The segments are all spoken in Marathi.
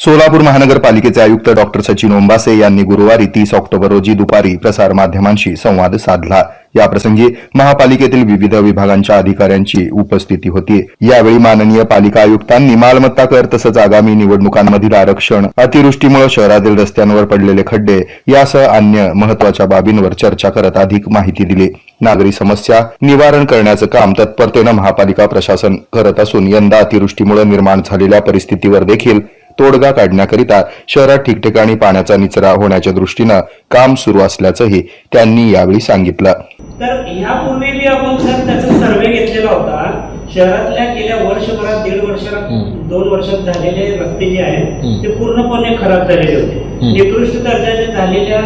सोलापूर महानगरपालिकेचे आयुक्त डॉक्टर सचिन ओंबासे यांनी गुरुवारी तीस ऑक्टोबर रोजी दुपारी प्रसार माध्यमांशी संवाद साधला. याप्रसंगी महापालिकेतील विविध विभागांच्या अधिकाऱ्यांची उपस्थिती होती. यावेळी माननीय पालिका आयुक्तांनी मालमत्ता कर तसंच आगामी निवडणुकांमधील आरक्षण अतिवृष्टीमुळे शहरातील रस्त्यांवर पडलेले खड्डे यासह अन्य महत्त्वाच्या बाबींवर चर्चा करत अधिक माहिती दिली. नागरी समस्या निवारण करण्याचं काम तत्परतेनं महापालिका प्रशासन करत असून यंदा अतिवृष्टीमुळे निर्माण झालेल्या परिस्थितीवर देखील तोडगा काढण्याकरिता शहरात ठिकठिकाणी पाण्याचा निचरा होण्याच्या दृष्टीनं काम सुरू असल्याचंही त्यांनी यावेळी सांगितलं. तर ह्यापूर्वी बी आपण सर त्याचा सर्वे घेतलेला होता. शहरातल्या गेल्या वर्षभरात दीड वर्षात दोन वर्षात झालेले रस्ते जे आहेत ते पूर्णपणे खराब झालेले होते. निकृष्ट दर्जाचे झालेल्या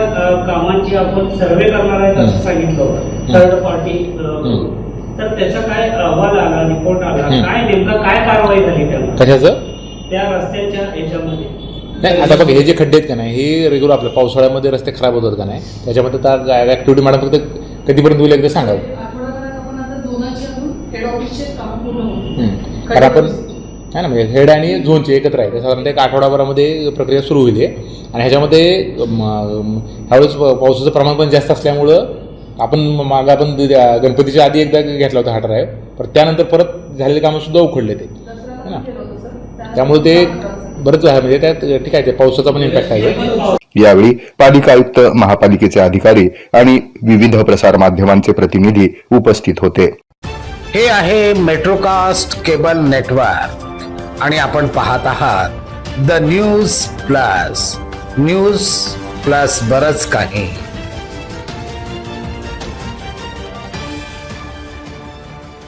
कामांची आपण सर्वे करणार आहेत असं सांगितलं होतं. थर्ड पार्टी तर त्याचा काय अहवाल आला रिपोर्ट आला काय नेमकं काय कारवाई झाली त्याला त्या रस्त्यांच्या याच्यामध्ये नाही आता बघ हे जे खड्डे आहेत का नाही हे रेग्युलर आपल्या पावसाळ्यामध्ये रस्ते खराब होतात का नाही त्याच्यामध्ये ॲक्टिव्हिटी मॅडम फक्त कधीपर्यंत होईल एकदा सांगा आठवडाभरात आपण आता झोनाची आपण हेड ऑफिसचे काम पूर्ण होईल हम्म. कारण आपण आहे ना म्हणजे हेड आणि झोनचे एकत्र आहे साधारणतः एक आठवडाभरामध्ये प्रक्रिया सुरू होईल हे. आणि ह्याच्यामध्ये ह्यावेळेस पावसाचं प्रमाण पण जास्त असल्यामुळं आपण मागं आपण त्या गणपतीच्या आधी एकदा घेतला होता हा ड्राईव्ह पण त्यानंतर परत झालेले कामं सुद्धा उखडले ते है ना? त्यामुळे ते बरंच आहे. म्हणजे त्यात ठीक आहे ते पावसाचा पण इम्पॅक्ट आहे. यावेळी पालिका आयुक्त महापालिकेचे अधिकारी आणि विविध प्रसार माध्यमांचे प्रतिनिधी उपस्थित होते. हे आहे मेट्रोकास्ट केबल नेटवर्क आणि आपण पाहत आहात the news plus news plus बरच काही.